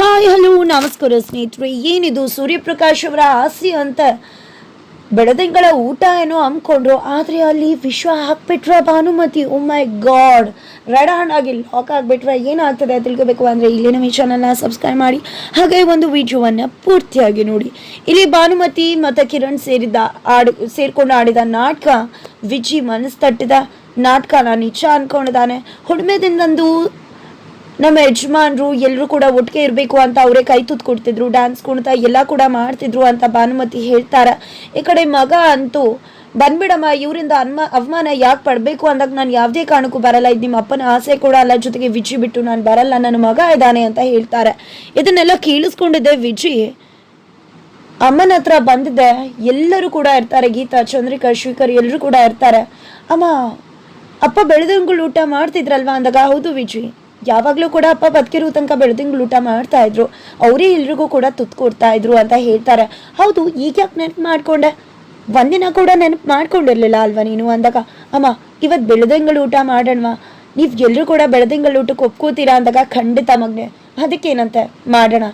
Hi, hello, ನಮಸ್ಕಾರ ಸ್ನೇಹಿತರೆ. ಏನಿದು? ಸೂರ್ಯಪ್ರಕಾಶ್ ಅವರ ಆಸೆ ಅಂತ ಬೆಳದಿಂಗಳ ಊಟ ಏನೋ ಅಂದ್ಕೊಂಡ್ರು ಆದರೆ ಅಲ್ಲಿ Vishwa ಹಾಕ್ಬಿಟ್ರ Bhanumati. My God red hand ಆಗಿ ಲಾಕ್ ಆಗಿಬಿಟ್ರೆ ಏನಾಗ್ತದೆ ತಿಳ್ಕೋಬೇಕು ಅಂದರೆ ಇಲ್ಲಿ ನಮ್ಮ ಚಾನಲ್ನ ಸಬ್ಸ್ಕ್ರೈಬ್ ಮಾಡಿ. ಹಾಗೆ ಒಂದು ವಿಡಿಯೋವನ್ನು ಪೂರ್ತಿಯಾಗಿ ನೋಡಿ. ಇಲ್ಲಿ ಭಾನುಮತಿ ಮತ್ತು ಕಿರಣ್ ಸೇರಿದ ಆಡು, ಸೇರಿಕೊಂಡು ಆಡಿದ ನಾಟಕ ವಿಜಿ ಮನಸ್ಸು ತಟ್ಟಿದ ನಾಟಕನ ನಿಜ ಅನ್ಕೊಂಡಿದ್ದಾನೆ. ಹುಣ್ಮೆದಿಂದಂದು ನಮ್ಮ ಯಜಮಾನ್ರು ಎಲ್ಲರೂ ಕೂಡ ಒಟ್ಟಿಗೆ ಇರಬೇಕು ಅಂತ ಅವರೇ ಕೈ ತುತ್ತು ಕೊಡ್ತಿದ್ರು ಡ್ಯಾನ್ಸ್ ಕುಣಿತ ಎಲ್ಲ ಕೂಡ ಮಾಡ್ತಿದ್ರು ಅಂತ ಭಾನುಮತಿ ಹೇಳ್ತಾರೆ. ಈ ಕಡೆ ಮಗ ಅಂತೂ, ಬಂದ್ಬಿಡಮ್ಮ, ಇವರಿಂದ ಅನ್ಮ, ಅವಮಾನ ಯಾಕೆ ಪಡಬೇಕು ಅಂದಾಗ ನಾನು ಯಾವುದೇ ಕಾರಣಕ್ಕೂ ಬರಲ್ಲ, ಇದು ನಿಮ್ಮ ಅಪ್ಪನ ಆಸೆ ಕೂಡ ಅಲ್ಲ, ಜೊತೆಗೆ ವಿಜಿ ಬಿಟ್ಟು ನಾನು ಬರಲ್ಲ, ನನ್ನ ಮಗ ಇದ್ದಾನೆ ಅಂತ ಹೇಳ್ತಾರೆ. ಇದನ್ನೆಲ್ಲ ಕೇಳಿಸ್ಕೊಂಡಿದ್ದೆ ವಿಜಿ. ಅಮ್ಮನ ಹತ್ರ ಬಂದಿದ್ದೆ, ಎಲ್ಲರೂ ಕೂಡ ಇರ್ತಾರೆ, ಗೀತಾ, ಚಂದ್ರಿಕಾ, ಶ್ರೀಕರ್ ಎಲ್ಲರೂ ಕೂಡ ಇರ್ತಾರೆ. ಅಮ್ಮ, ಅಪ್ಪ ಬೆಳೆದಂಗಳು ಊಟ ಮಾಡ್ತಿದ್ರಲ್ವಾ? ಅಂದಾಗ, ಹೌದು ವಿಜಿ. ಯಾವಾಗಲೂ ಕೂಡ ಅಪ್ಪ ಬದುಕಿರೋ ತನಕ ಬೆಳೆದಿಂಗ್ ಊಟ ಮಾಡ್ತಾ ಇದ್ರು. ಅವರೇ ಎಲ್ರಿಗೂ ಕೂಡ ತುತ್ತು ಕೊಡ್ತಾ ಇದ್ರು ಅಂತ ಹೇಳ್ತಾರೆ. ಹೌದು, ಈಗ ಯಾಕೆ ನೆನಪು ಮಾಡ್ಕೊಂಡೆ? ಒಂದಿನ ಕೂಡ ನೆನಪು ಮಾಡ್ಕೊಂಡಿರ್ಲಿಲ್ಲ ಅಲ್ವಾ ನೀನು ಅಂದಾಗ? ಅಮ್ಮ ಇವತ್ತು ಬೆಳೆದಂಗಳು ಊಟ ಮಾಡೋಣವಾ? ನೀವು ಎಲ್ಲರೂ ಕೂಡ ಬೆಳೆದಂಗಳು ಊಟಕ್ಕೆ ಒಪ್ಕೋತೀರಾ ಅಂದಾಗ ಖಂಡಿತ ಮಗನೆ. ಅದಕ್ಕೇನಂತೆ ಮಾಡೋಣ?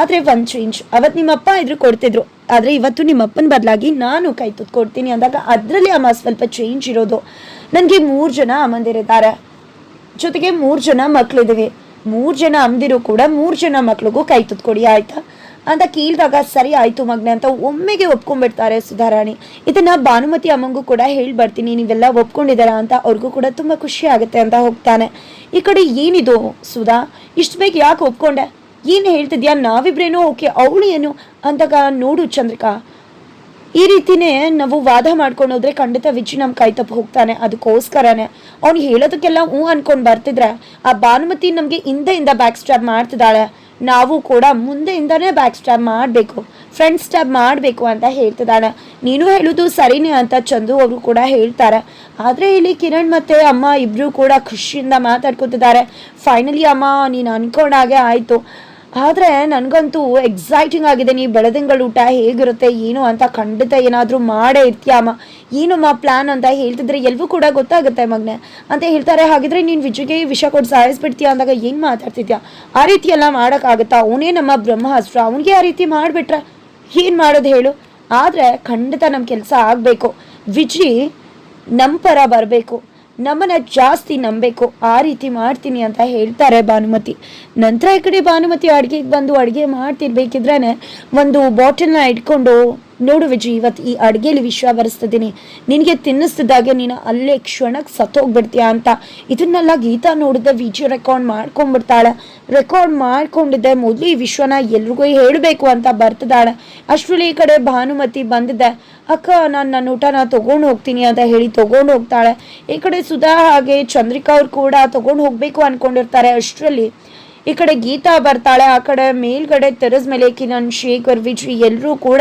ಆದರೆ ಒಂದು ಚೇಂಜ್. ಅವತ್ತು ನಿಮ್ಮಪ್ಪ ಇದ್ರು ಕೊಡ್ತಿದ್ರು. ಆದರೆ ಇವತ್ತು ನಿಮ್ಮಪ್ಪನ ಬದಲಾಗಿ ನಾನು ಕೈ ತುತ್ತು ಕೊಡ್ತೀನಿ ಅಂದಾಗ ಅದರಲ್ಲಿ ಅಮ್ಮ ಸ್ವಲ್ಪ ಚೇಂಜ್ ಇರೋದು. ನನಗೆ ಮೂರು ಜನ ಅಮ್ಮಂದಿರಿದ್ದಾರೆ. ಜೊತೆಗೆ ಮೂರು ಜನ ಮಕ್ಕಳಿದ್ದೀವಿ ಮೂರು ಜನ ಅಮ್ದಿರು ಕೂಡ ಮೂರು ಜನ ಮಕ್ಳಿಗೂ ಕೈ ತುತ್ಕೊಡಿ, ಆಯ್ತಾ? ಅಂತ ಕೇಳಿದಾಗ, ಸರಿ ಆಯ್ತು ಮಗ್ನೆ ಅಂತ ಒಮ್ಮೆಗೆ ಒಪ್ಕೊಂಡ್ಬಿಡ್ತಾರೆ ಸುಧಾರಾಣಿ. ಇದನ್ನು ಭಾನುಮತಿ ಅಮ್ಮಂಗೂ ಕೂಡ ಹೇಳಿ ಬರ್ತೀನಿ ನೀವೆಲ್ಲ ಒಪ್ಕೊಂಡಿದ್ದೀರಾ ಅಂತ ಅವ್ರಿಗೂ ಕೂಡ ತುಂಬ ಖುಷಿ ಆಗುತ್ತೆ ಅಂತ ಹೋಗ್ತಾನೆ. ಈ ಕಡೆ ಏನಿದು ಸುಧಾ? ಇಷ್ಟು ಬೇಗ ಯಾಕೆ ಒಪ್ಕೊಂಡೆ? ಏನು ಹೇಳ್ತಿದ್ಯಾ? ನಾವಿಬ್ರೇನೋ ಓಕೆ, ಅವಳು ಏನು? ಅಂತಾಗ ನೋಡು ಚಂದ್ರಿಕಾ ಈ ರೀತಿನೇ ನಾವು ವಾದ ಮಾಡ್ಕೊಂಡು ಹೋದ್ರೆ ಖಂಡಿತ ವಿಜಿ ನಮ್ಮ ಕೈ ತಪ್ಪು ಹೋಗ್ತಾನೆ. ಅದಕ್ಕೋಸ್ಕರನೇ. ಅವ್ನು ಹೇಳೋದಕ್ಕೆಲ್ಲ ಹ್ಞೂ ಅನ್ಕೊಂಡು ಬರ್ತಿದ್ರೆ ಆ ಭಾನುಮತಿ ನಮಗೆ ಹಿಂದೆಯಿಂದ ಬ್ಯಾಕ್ ಸ್ಟ್ಯಾಬ್ ಮಾಡ್ತಿದ್ದಾಳೆ. ನಾವು ಕೂಡ ಮುಂದೆಯಿಂದನೇ ಬ್ಯಾಕ್ ಸ್ಟ್ಯಾಬ್ ಮಾಡಬೇಕು. ಫ್ರಂಟ್ ಸ್ಟ್ಯಾಬ್ ಮಾಡಬೇಕು ಅಂತ ಹೇಳ್ತಿದ್ದಾಳೆ. ನೀನು ಹೇಳೋದು ಸರಿನೇ ಅಂತ ಚಂದು ಅವರು ಕೂಡ ಹೇಳ್ತಾರೆ. ಆದರೆ ಇಲ್ಲಿ ಕಿರಣ್ ಮತ್ತೆ ಅಮ್ಮ ಇಬ್ಬರೂ ಕೂಡ ಖುಷಿಯಿಂದ ಮಾತಾಡ್ಕೊತಿದ್ದಾರೆ. ಫೈನಲಿ ಅಮ್ಮ ನೀನು ಅನ್ಕೊಂಡಾಗೆ ಆಯಿತು. ಆದರೆ ನನಗಂತೂ ಎಕ್ಸೈಟಿಂಗ್ ಆಗಿದೆ ನೀ ಬೆಳದಿನಗಳ ಊಟ ಹೇಗಿರುತ್ತೆ, ಏನು ಅಂತ ಖಂಡಿತ ಏನಾದರೂ ಮಾಡೇ ಇರ್ತೀಯ ಅಮ್ಮ. ಏನಮ್ಮ ಪ್ಲ್ಯಾನ್ ಅಂತ ಹೇಳ್ತಿದ್ರೆ ಎಲ್ಲವೂ ಕೂಡ ಗೊತ್ತಾಗುತ್ತೆ ಮಗ್ನೆ. ಅಂತ ಹೇಳ್ತಾರೆ, ಹಾಗಿದ್ರೆ ನೀನು ವಿಜಯ್ಗೆ ವಿಷ ಕೊಟ್ಟು ಸಾಯಿಸ್ಬಿಡ್ತೀಯ ಅಂದಾಗ ಏನು ಮಾತಾಡ್ತಿದ್ಯಾ? ಆ ರೀತಿ ಎಲ್ಲ ಮಾಡೋಕ್ಕಾಗುತ್ತಾ ಅವನೇ ನಮ್ಮ ಬ್ರಹ್ಮಾಸ್ತ್ರ ಅವನಿಗೆ ಆ ರೀತಿ ಮಾಡಿಬಿಟ್ರೆ ಏನು ಮಾಡೋದು ಹೇಳು? ಆದರೆ ಖಂಡಿತ ನಮ್ಮ ಕೆಲಸ ಆಗಬೇಕು. ವಿಜಿ ನಮ್ಮ ಪರ ಬರಬೇಕು. ನಮ್ಮನ್ನ ಜಾಸ್ತಿ ನಂಬಬೇಕು. ಆ ರೀತಿ ಮಾಡ್ತೀನಿ ಅಂತ ಹೇಳ್ತಾರೆ ಭಾನುಮತಿ. ನಂತರ ಈ ಕಡೆ ಭಾನುಮತಿ ಅಡುಗೆಗೆ ಬಂದು ಅಡುಗೆ ಮಾಡ್ತಿರ್ಬೇಕಿದ್ರೆ ಒಂದು ಬಾಟಲ್ನ ಇಟ್ಕೊಂಡು ನೋಡು ವಿಜಿ ಇವತ್ತು ಈ ಅಡುಗೆಲಿ ವಿಷ ಬರೆಸ್ತಿದ್ದೀನಿ. ನಿನಗೆ ತಿನ್ನಿಸ್ತಿದ್ದಾಗೆ ನೀನು ಅಲ್ಲೇ ಕ್ಷಣಕ್ಕೆ ಸತ್ತೋಗ್ಬಿಡ್ತೀಯಾ ಅಂತ. ಇದನ್ನೆಲ್ಲ ಗೀತಾ ನೋಡಿದ ವಿಜಿ ರೆಕಾರ್ಡ್ ಮಾಡ್ಕೊಂಡ್ಬಿಡ್ತಾಳೆ. ರೆಕಾರ್ಡ್ ಮಾಡ್ಕೊಂಡಿದ್ದೆ, ಮೊದಲು ಈ ವಿಶ್ವನ ಎಲ್ರಿಗೂ ಹೇಳಬೇಕು ಅಂತ ಬರ್ತಿದ್ದಾಳೆ. ಅಷ್ಟರಲ್ಲಿ ಈ ಕಡೆ ಭಾನುಮತಿ ಬಂದಿದೆ. ಅಕ್ಕ, ನಾನು ನನ್ನ ಊಟನ ತೊಗೊಂಡು ಹೋಗ್ತೀನಿ ಅಂತ ಹೇಳಿ ತೊಗೊಂಡು ಹೋಗ್ತಾಳೆ. ಈ ಕಡೆ ಸುಧಾ ಹಾಗೆ ಚಂದ್ರಿಕಾ ಅವ್ರು ಕೂಡ ತೊಗೊಂಡು ಹೋಗಬೇಕು ಅನ್ಕೊಂಡಿರ್ತಾರೆ ಅಷ್ಟರಲ್ಲಿ. ಈ ಕಡೆ ಗೀತಾ ಬರ್ತಾಳೆ, ಆ ಕಡೆ ಮೇಲ್ಗಡೆ ತೆರಸ್ ಮೇಲೆ ಕಿರಣ್, ಶೇಖರ್ ವಿಜಯ್ ಎಲ್ಲರೂ ಕೂಡ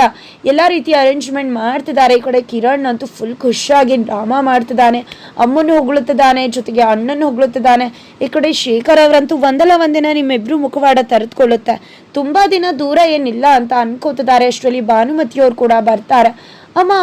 ಎಲ್ಲ ರೀತಿಯ ಅರೇಂಜ್ಮೆಂಟ್ ಮಾಡ್ತಿದ್ದಾರೆ. ಈ ಕಡೆ ಕಿರಣ್ ಅಂತೂ ಫುಲ್ ಖುಷಿಯಾಗಿ ಡ್ರಾಮಾ ಮಾಡ್ತಿದ್ದಾನೆ. ಅಮ್ಮನ ಹೊಗಳುತ್ತಿದ್ದಾನೆ, ಜೊತೆಗೆ ಅಣ್ಣನ ಹೊಗಳುತ್ತಿದ್ದಾನೆ. ಈ ಕಡೆ ಶೇಖರ್ ಅವರಂತೂ ಒಂದಲ್ಲ ಒಂದಿನ ನಿಮ್ಮಿಬ್ರು ಮುಖವಾಡ ತರೆದುಕೊಳ್ಳುತ್ತೆ. ತುಂಬಾ ದಿನ ದೂರ ಏನಿಲ್ಲ ಅಂತ ಅನ್ಕೋತಿದ್ದಾರೆ. ಅಷ್ಟರಲ್ಲಿ ಭಾನುಮತಿಯವ್ರು ಕೂಡ ಬರ್ತಾರೆ. ಅಮ್ಮ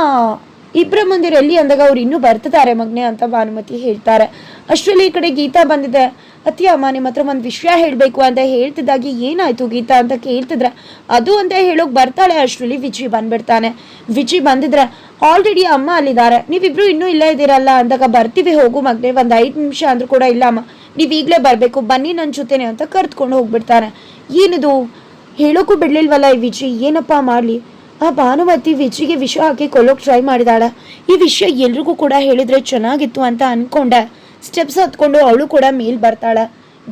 ಇಬ್ಬರ ಮುಂದೆ ಎಲ್ಲಿ ಅಂದಾಗ ಅವ್ರು ಇನ್ನೂ ಬರ್ತಿದ್ದಾರೆ ಮಗ್ನೆ ಅಂತ ಭಾನುಮತಿ ಹೇಳ್ತಾರೆ. ಅಷ್ಟರಲ್ಲಿ ಈ ಕಡೆ ಗೀತಾ ಬಂದಿದೆ. ಅತಿ ಅಮ್ಮ ನಿಮ್ಮ ಹತ್ರ ಒಂದು ವಿಷಯ ಹೇಳಬೇಕು ಅಂತ ಹೇಳ್ತಿದ್ದಾಗಿ ಏನಾಯ್ತು ಗೀತಾ ಅಂತ ಕೇಳ್ತಿದ್ರೆ. ಅದು ಅಂತ ಹೇಳೋಕೆ ಬರ್ತಾಳೆ ಅಷ್ಟರಲ್ಲಿ ವಿಜಿ ಬಂದ್ಬಿಡ್ತಾನೆ. ವಿಜಿ ಬಂದಿದ್ರೆ, ಆಲ್ರೆಡಿ ಅಮ್ಮ ಅಲ್ಲಿದ್ದಾರೆ. ನೀವಿಬ್ರು ಇನ್ನೂ ಇಲ್ಲೇ ಇದ್ದೀರಲ್ಲ? ಅಂದಾಗ, ಬರ್ತೀವಿ, ಹೋಗು ಮಗ್ನೆ. ಒಂದು ಐದು ನಿಮಿಷ ಅಂದ್ರೂ ಕೂಡ ಇಲ್ಲ ಅಮ್ಮ. ನೀವು ಈಗಲೇ ಬರಬೇಕು. ಬನ್ನಿ ನನ್ನ ಜೊತೆನೆ ಅಂತ ಕರೆದುಕೊಂಡು ಹೋಗ್ಬಿಡ್ತಾನೆ. ಏನಿದು? ಹೇಳೋಕ್ಕೂ ಬಿಡ್ಲಿಲ್ವಲ್ಲ ಈ ವಿಜಿ? ಏನಪ್ಪ ಮಾಡಲಿ? ಆ ಭಾನುಮತಿ ವಿಜಿಗೆ ವಿಷ ಹಾಕಿ ಕೊಲ್ಲೋಕ್ ಟ್ರೈ ಮಾಡಿದಾಳೆ. ಈ ವಿಷಯ ಎಲ್ರಿಗೂ ಕೂಡ ಹೇಳಿದ್ರೆ ಚೆನ್ನಾಗಿತ್ತು ಅಂತ ಅನ್ಕೊಂಡೆ. ಸ್ಟೆಪ್ಸ್ ಹತ್ಕೊಂಡು ಅವಳು ಕೂಡ ಮೇಲ್ ಬರ್ತಾಳ.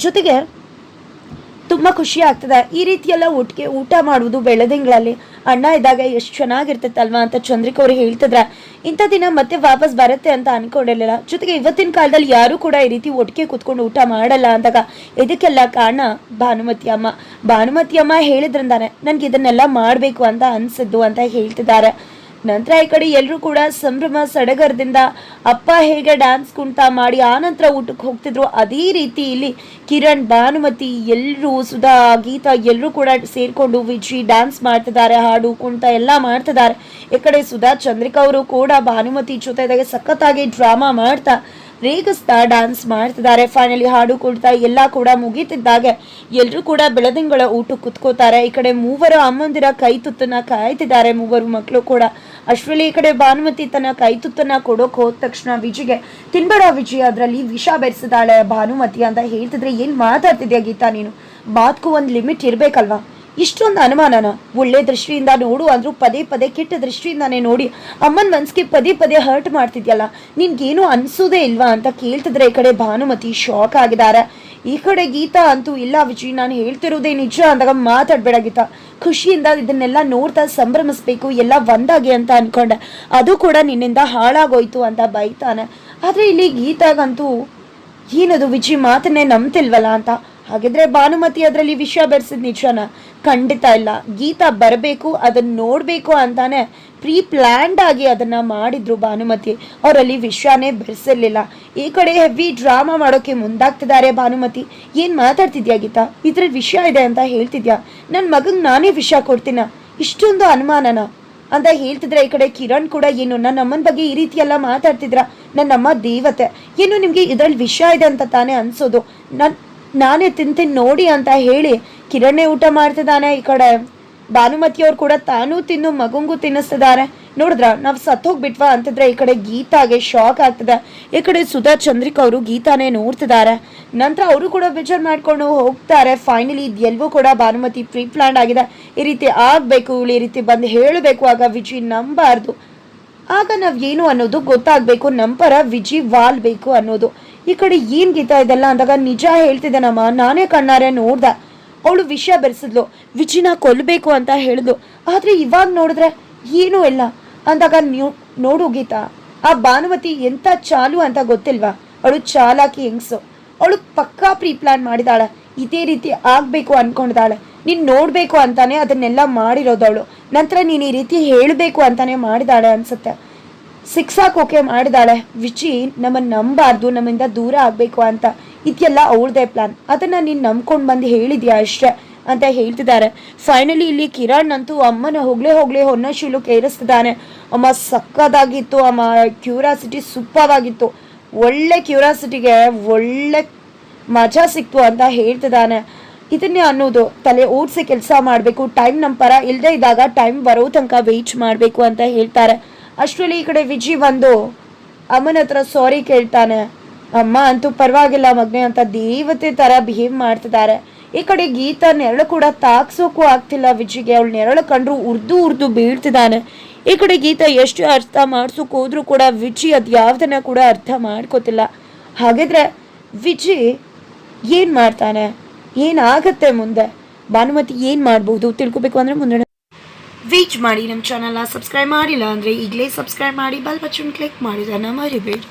ಜೊತೆಗೆ ತುಂಬ ಖುಷಿ ಆಗ್ತದೆ. ಈ ರೀತಿಯೆಲ್ಲ ಒಟ್ಟಿಗೆ ಊಟ ಮಾಡುವುದು ಬೆಳೆದಿಂಗಳಲ್ಲಿ. ಅಣ್ಣ ಇದ್ದಾಗ ಎಷ್ಟು ಚೆನ್ನಾಗಿರ್ತೈತಲ್ವಾ ಅಂತ ಚಂದ್ರಿಕಾ ಅವ್ರು ಹೇಳ್ತಿದ್ರ. ಇಂಥ ದಿನ ಮತ್ತೆ ವಾಪಸ್ ಬರುತ್ತೆ ಅಂತ ಅನ್ಕೊಂಡಿರ್ಲಿಲ್ಲ. ಜೊತೆಗೆ ಇವತ್ತಿನ ಕಾಲದಲ್ಲಿ ಯಾರೂ ಕೂಡ ಈ ರೀತಿ ಒಟ್ಟಿಗೆ ಕೂತ್ಕೊಂಡು ಊಟ ಮಾಡಲ್ಲ ಅಂದಾಗ ಇದಕ್ಕೆಲ್ಲ ಕಾರಣ ಭಾನುಮತಿ ಅಮ್ಮ. ಭಾನುಮತಿ ಅಮ್ಮ ಹೇಳಿದ್ರಿಂದಾನೆ, ನನಗೆ ಇದನ್ನೆಲ್ಲ ಮಾಡಬೇಕು ಅಂತ ಅನ್ಸಿದ್ದು ಅಂತ ಹೇಳ್ತಿದ್ದಾರೆ. ನಂತರ ಈ ಕಡೆ ಎಲ್ಲರೂ ಕೂಡ ಸಂಭ್ರಮ, ಸಡಗರದಿಂದ ಅಪ್ಪ ಹೇಗೆ ಡ್ಯಾನ್ಸ್ ಕುಣಿತ ಮಾಡಿ ಆನಂತರ ಊಟಕ್ಕೆ ಹೋಗ್ತಿದ್ರು. ಅದೇ ರೀತಿ ಇಲ್ಲಿ ಕಿರಣ್, ಭಾನುಮತಿ ಎಲ್ಲರೂ ಸುಧಾ, ಗೀತಾ ಎಲ್ಲರೂ ಕೂಡ ಸೇರಿಕೊಂಡು ವಿಜಿ ಡ್ಯಾನ್ಸ್ ಮಾಡ್ತಿದ್ದಾರೆ, ಹಾಡು ಕುಣಿತ ಎಲ್ಲ ಮಾಡ್ತಿದ್ದಾರೆ. ಈ ಕಡೆ ಸುಧಾ, ಚಂದ್ರಿಕಾ ಅವರು ಕೂಡ ಭಾನುಮತಿ ಜೊತೆದಾಗೆ ಸಖತ್ತಾಗಿ ಡ್ರಾಮಾ ಮಾಡ್ತಾ, ರೇಗಿಸ್ತಾ ಡ್ಯಾನ್ಸ್ ಮಾಡ್ತಿದ್ದಾರೆ. ಫೈನಲಿ ಹಾಡು ಕೊಡ್ತಾ ಎಲ್ಲ ಕೂಡ ಮುಗೀತಿದ್ದಾಗೆ. ಎಲ್ಲರೂ ಕೂಡ ಬೆಳದಿಂಗಳ ಊಟ ಕುತ್ಕೋತಾರೆ. ಈ ಕಡೆ ಮೂವರು ಅಮ್ಮಂದಿರ ಕೈ ತುತ್ತನ್ನ ಕಾಯ್ತಿದ್ದಾರೆ. ಮೂವರು ಮಕ್ಕಳು ಕೂಡ ಅಷ್ಟರಲ್ಲಿ ಈ ಕಡೆ ಭಾನುಮತಿ ತನ್ನ ಕೈತುತ್ತನ್ನ ಕೊಡೋಕೆ ಹೋದ ತಕ್ಷಣ ವಿಜಿಗೆ ತಿನ್ಬೇಡ ವಿಜಿ ಅದರಲ್ಲಿ ವಿಷ ಬೆರೆಸಿದಾಳೆ ಭಾನುಮತಿ ಅಂತ ಹೇಳ್ತಿದ್ರೆ ಏನ್ ಮಾತಾಡ್ತಿದ್ಯಾ ಗೀತಾ ನೀನು? ಬಾತ್ಕು ಒಂದು ಲಿಮಿಟ್ ಇರ್ಬೇಕಲ್ವಾ? ಇಷ್ಟೊಂದು ಅನುಮಾನನ? ಒಳ್ಳೆ ದೃಷ್ಟಿಯಿಂದ ನೋಡು ಅಂದ್ರೂ ಪದೇ ಪದೇ ಕೆಟ್ಟ ದೃಷ್ಟಿಯಿಂದಾನೇ ನೋಡಿ. ಅಮ್ಮನ ಮನ್ಸಿಗೆ ಪದೇ ಪದೇ ಹರ್ಟ್ ಮಾಡ್ತಿದ್ಯಲ್ಲ, ನಿನ್ಗೇನು ಅನ್ಸೋದೇ ಇಲ್ವಾ? ಅಂತ ಕೇಳ್ತಿದ್ರೆ ಈ ಕಡೆ ಭಾನುಮತಿ ಶಾಕ್ ಆಗಿದ್ದಾರೆ. ಈ ಕಡೆ ಗೀತಾ ಅಂತೂ ಇಲ್ಲ ವಿಜಿ, ನಾನು ಹೇಳ್ತಿರೋದೇ ನಿಜ ಅಂದಾಗ ಮಾತಾಡ್ಬೇಡ ಗೀತಾ. ಖುಷಿಯಿಂದ ಇದನ್ನೆಲ್ಲ ನೋಡ್ತಾ ಸಂಭ್ರಮಿಸ್ಬೇಕು, ಎಲ್ಲ ಒಂದಾಗೆ ಅಂತ ಅನ್ಕೊಂಡೆ. ಅದು ಕೂಡ ನಿನ್ನಿಂದ ಹಾಳಾಗೋಯ್ತು ಅಂತ ಬೈತಾನೆ. ಆದ್ರೆ ಇಲ್ಲಿ ಗೀತಾಗಂತೂ, ಏನದು ವಿಜಿ, ಮಾತನ್ನೇ ನಂಬ್ತಿಲ್ವಲ್ಲ ಅಂತ? ಹಾಗಿದ್ರೆ ಭಾನುಮತಿ ಅದರಲ್ಲಿ ವಿಷಯ ಬೆರೆಸಿದ ನಿಜನ? ಖಂಡಿತ ಇಲ್ಲ. ಗೀತಾ ಬರಬೇಕು ಅದನ್ನ ನೋಡಬೇಕು ಅಂತಾನೆ ಪ್ರೀ ಪ್ಲ್ಯಾಂಡ್ ಆಗಿ ಅದನ್ನ ಮಾಡಿದ್ರು ಭಾನುಮತಿ. ಅವರಲ್ಲಿ ವಿಷಯನೇ ಬೆರೆಸಿರ್ಲಿಲ್ಲ. ಈ ಕಡೆ ಹೆವಿ ಡ್ರಾಮಾ ಮಾಡೋಕೆ ಮುಂದಾಗ್ತಿದ್ದಾರೆ ಭಾನುಮತಿ. ಏನ್ ಮಾತಾಡ್ತಿದ್ಯಾ ಗೀತಾ? ಇದ್ರಲ್ಲಿ ವಿಷಯ ಇದೆ ಅಂತ ಹೇಳ್ತಿದ್ಯಾ? ನನ್ನ ಮಗಂಗೆ ನಾನೇ ವಿಷಯ ಕೊಡ್ತೀನ? ಇಷ್ಟೊಂದು ಅನುಮಾನನ? ಅಂತ ಹೇಳ್ತಿದ್ರೆ ಈ ಕಡೆ ಕಿರಣ್ ಕೂಡ ಏನು ನನ್ನ ಅಮ್ಮನ ಬಗ್ಗೆ ಈ ರೀತಿ ಎಲ್ಲ ಮಾತಾಡ್ತಿದ್ರ ನನ್ನಮ್ಮ ದೇವತೆ. ಏನು ನಿಮ್ಗೆ ಇದ್ರಲ್ಲಿ ವಿಷಯ ಇದೆ ಅಂತ ತಾನೇ ಅನ್ಸೋದು? ನನ್, ನಾನೇ ತಿಂತೀನಿ ನೋಡಿ ಅಂತ ಹೇಳಿ ಕಿರಣೇ ಊಟ ಮಾಡ್ತಿದ್ದಾನೆ ಈ ಕಡೆ. ಭಾನುಮತಿಯವ್ರು ಕೂಡ ತಾನೂ ತಿನ್ನು ಮಗುಂಗೂ ತಿನ್ನಿಸ್ತಿದ್ದಾರೆ. ನೋಡಿದ್ರ, ನಾವು ಸತ್ತೋಗ್ಬಿಟ್ವಾ ಅಂತಂದ್ರೆ ಈ ಕಡೆ ಗೀತಾಗೆ ಶಾಕ್ ಆಗ್ತದೆ. ಈ ಕಡೆ ಸುಧಾ ಚಂದ್ರಿಕ ಅವರು ಗೀತಾನೇ ನೋಡ್ತಿದ್ದಾರೆ. ನಂತರ ಅವರು ಕೂಡ ವಿಚಾರ ಮಾಡ್ಕೊಂಡು ಹೋಗ್ತಾರೆ. ಫೈನಲಿ ಇದೆಲ್ವೂ ಕೂಡ ಭಾನುಮತಿ ಪ್ರೀ ಪ್ಲಾನ್ ಆಗಿದೆ. ಈ ರೀತಿ ಆಗ್ಬೇಕು, ಈ ರೀತಿ ಬಂದು ಹೇಳಬೇಕು, ಆಗ ವಿಜಿ ನಂಬಾರ್ದು. ಆಗ ನಾವ್ ಏನು ಅನ್ನೋದು ಗೊತ್ತಾಗಬೇಕು, ನಂಬರ ವಿಜಿ ವಾಲ್ಬೇಕು ಅನ್ನೋದು. ಈ ಕಡೆ ಏನು ಗೀತಾ ಇದೆಲ್ಲ ಅಂದಾಗ ನಿಜ ಹೇಳ್ತಿದ್ದಾನಮ್ಮ ನಾನೇ ಕಣ್ಣಾರೆ ನೋಡ್ದೆ. ಅವಳು ವಿಷಯ ಬೆರೆಸಿದ್ಲು. ವಿಚಿನ ಕೊಲ್ಲಬೇಕು ಅಂತ ಹೇಳಿದ್ಲು. ಆದ್ರೆ ಇವಾಗ ನೋಡಿದ್ರೆ ಏನೂ ಇಲ್ಲ. ಅಂದಾಗ ನೀವು ನೋಡು ಗೀತಾ. ಆ ಭಾನುಮತಿ ಎಂತ ಚಾಲು ಅಂತ ಗೊತ್ತಿಲ್ವಾ? ಅವಳು ಚಾಲಾಕಿ ಹೆಂಗ್ಸು. ಅವಳು ಪಕ್ಕಾ ಪ್ರೀ ಪ್ಲಾನ್ ಮಾಡಿದಾಳೆ. ಇದೇ ರೀತಿ ಆಗ್ಬೇಕು ಅನ್ಕೊಂಡಿದ್ದಾಳೆ ನೀನ್ ನೋಡ್ಬೇಕು ಅಂತಾನೆ ಅದನ್ನೆಲ್ಲ ಮಾಡಿರೋದು ಅವಳು. ನಂತರ ನೀನ್ ಈ ರೀತಿ ಹೇಳಬೇಕು ಅಂತಾನೆ ಮಾಡಿದಾಳೆ ಅನ್ಸುತ್ತೆ. ಸಿಕ್ಸಾಕೋಕೆ ಮಾಡಿದಾಳೆ. ವಿಚಿ ನಮ್ಮನ್ನ ನಂಬಾರ್ದು, ನಮ್ಮಿಂದ ದೂರ ಆಗ್ಬೇಕು ಅಂತ. ಇದೆಲ್ಲ ಅವಳದೇ ಪ್ಲಾನ್ ಅದನ್ನ ನೀನ್ ನಂಬ್ಕೊಂಡು ಬಂದು ಹೇಳಿದ್ಯಾ ಅಷ್ಟೇ ಅಂತ ಹೇಳ್ತಿದ್ದಾರೆ ಫೈನಲಿ ಇಲ್ಲಿ ಕಿರಣ್ ಅಂತೂ ಅಮ್ಮನ ಹೋಗ್ಲೇ ಹೋಗ್ಲೇ ಹೊನ್ನ ಕೇರಿಸ್ತಿದ್ದಾನೆ ಅಮ್ಮ ಸಕ್ಕದಾಗಿತ್ತು, ಅಮ್ಮ ಕ್ಯೂರಾಸಿಟಿ ಸೂಪರ್ ಆಗಿತ್ತು ಒಳ್ಳೆ ಕ್ಯೂರಾಸಿಟಿಗೆ ಒಳ್ಳೆ ಮಜಾ ಸಿಕ್ತು ಅಂತ ಹೇಳ್ತಿದ್ದಾನೆ ಇದನ್ನೇ ಅನ್ನೋದು, ತಲೆ ಓಡಿಸಿ ಕೆಲಸ ಮಾಡಬೇಕು ಟೈಮ್ ನಮ್ಮ ಪರ ಇಲ್ಲದೆ ಇದ್ದಾಗ ಟೈಮ್ ಬರೋ ತನಕ ವೆಯ್ಟ್ ಮಾಡಬೇಕು ಅಂತ ಹೇಳ್ತಾರೆ. ಅಷ್ಟರಲ್ಲಿ ಈ ಕಡೆ ವಿಜಿ ಬಂದು ಅಮ್ಮನ ಹತ್ರ ಸಾರಿ ಕೇಳ್ತಾನೆ. ಅಮ್ಮ ಅಂತೂ ಪರವಾಗಿಲ್ಲ ಮಗನೇ ಅಂತ ದೇವತೆ ತರ ಬಿಹೇವ್ ಮಾಡ್ತಿದ್ದಾರೆ. ಈ ಕಡೆ ಗೀತಾ ನೆರಳು ಕೂಡ ತಾಕ್ಸೋಕ್ಕೂ ಆಗ್ತಿಲ್ಲ ವಿಜಿಗೆ. ಅವಳು ನೆರಳು ಕಂಡ್ರು ಉರ್ದು ಉರ್ದು ಬೀಳ್ತಿದ್ದಾನೆ. ಈ ಕಡೆ ಗೀತಾ ಎಷ್ಟು ಅರ್ಥ ಮಾಡ್ಸೋಕ್ ಹೋದ್ರೂ ಕೂಡ ವಿಜಿ ಅದು ಯಾವ್ದನ್ನ ಕೂಡ ಅರ್ಥ ಮಾಡ್ಕೋತಿಲ್ಲ. ಹಾಗಿದ್ರೆ ವಿಜಿ ಏನ್ ಮಾಡ್ತಾನೆ? ಏನಾಗತ್ತೆ ಮುಂದೆ? ಭಾನುಮತಿ ಏನ್ ಮಾಡ್ಬೋದು? ತಿಳ್ಕೊಬೇಕು ಅಂದ್ರೆ ಮುಂದೆ ವೀಚ್ ಮಾಡಿ ನಮ್ಮ ಚಾನಲ್ನ ಸಬ್ಸ್ಕ್ರೈಬ್ ಮಾಡಿಲ್ಲ ಅಂದರೆ ಈಗಲೇ ಸಬ್ಸ್ಕ್ರೈಬ್ ಮಾಡಿ ಬಲ್ ಬಚ್ಚನ್ ಕ್ಲಿಕ್ ಮಾಡಿದ ಮರಿಬೇಡಿ.